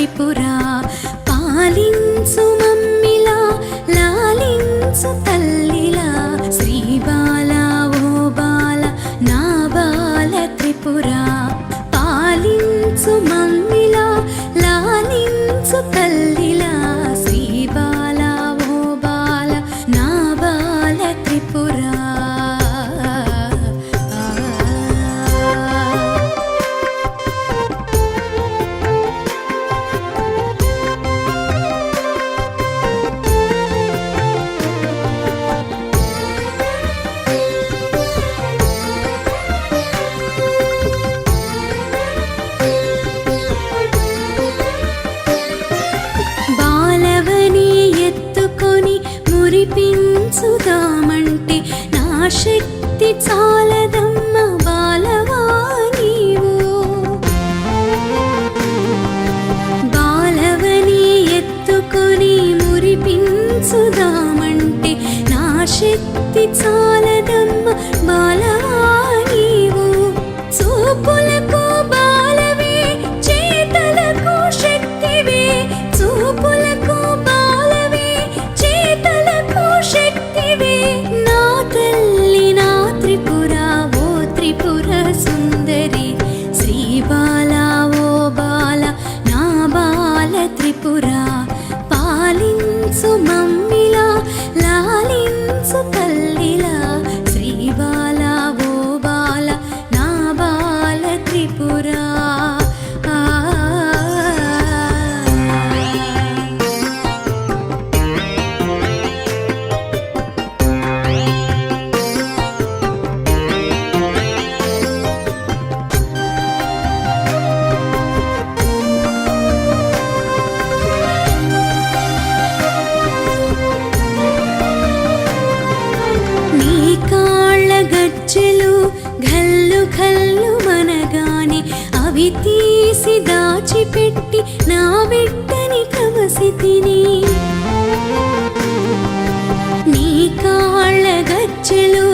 त्रिपुरा శక్తి చాలదమ్మ బాలవా నీవు? బాలవని ఎత్తుకొని మురిపించుదామంటే నా శక్తి చాలదమ్మ కళ్ళు మనగానే అవి తీసి దాచిపెట్టి నా బిడ్డని కమసి తిని నీ కాళ్ళ గచ్చెలు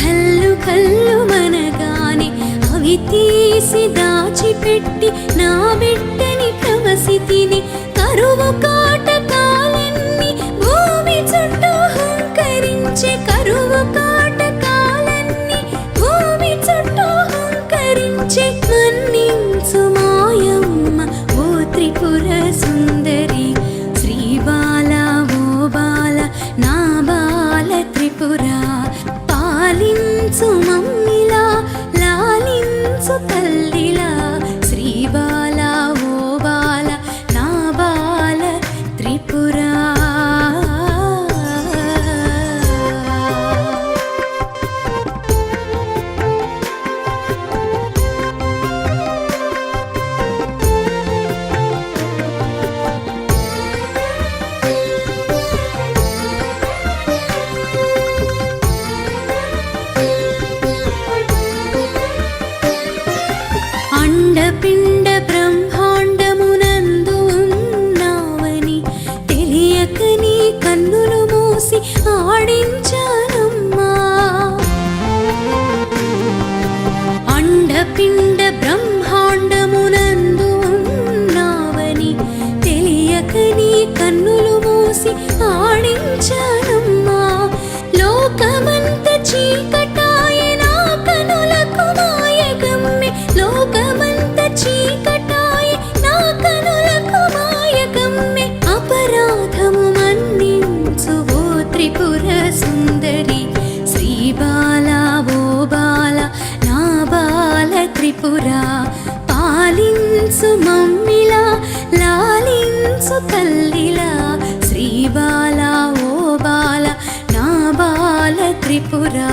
ఘల్లు కళ్ళు మనగానే అవి తీసి దాచిపెట్టి నా బిడ్డని కమసి తిని కరువు కా అండపిండ బ్రహ్మాండమునందు ఉన్నావని తెలియక నీ కన్నులు మూసి ఆడించానమ్మా అండపిండ ప్రభురా పాలించు మమ్మిలా లాలించు తల్లిలా. శ్రీ బాల ఓ బాల నా బాల త్రిపురా.